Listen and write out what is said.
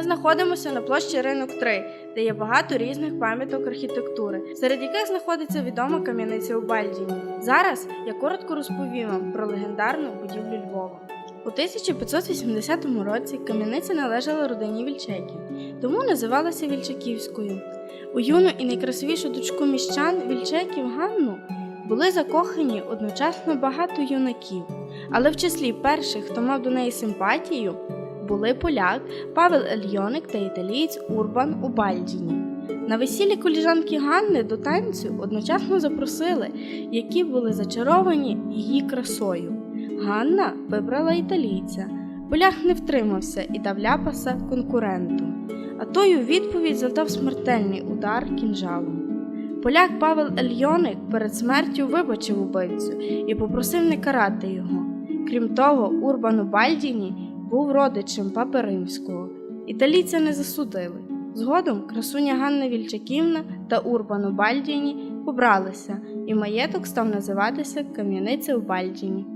знаходимося на площі Ринок 3, де є багато різних пам'яток архітектури, серед яких знаходиться відома кам'яниця у Бальдіні. Зараз я коротко розповім вам про легендарну будівлю Львова. У 1580 році кам'яниця належала родині Вільчеків, тому називалася Вільчаківською. У юну і найкрасивішу дочку міщан Вільчеків Ганну були закохані одночасно багато юнаків, але в числі перших, хто мав до неї симпатію, були поляк Павел Ельйоник та італієць Урбан у Бальдіні. На весіллі коліжанки Ганни до танцю одночасно запросили, які були зачаровані її красою. Ганна вибрала італійця. Поляк не втримався і дав ляпаса конкуренту, а той у відповідь завдав смертельний удар кінжалом. Поляк Павел Ельйоник перед смертю вибачив убивцю і попросив не карати його. Крім того, Урбан у Бальдіні був родичем папи римського. Італійця не засудили. Згодом красуня Ганна Вільчаківна та Урбан у Бальдіні побралися, і маєток став називатися Кам'яниця у Бальдіні.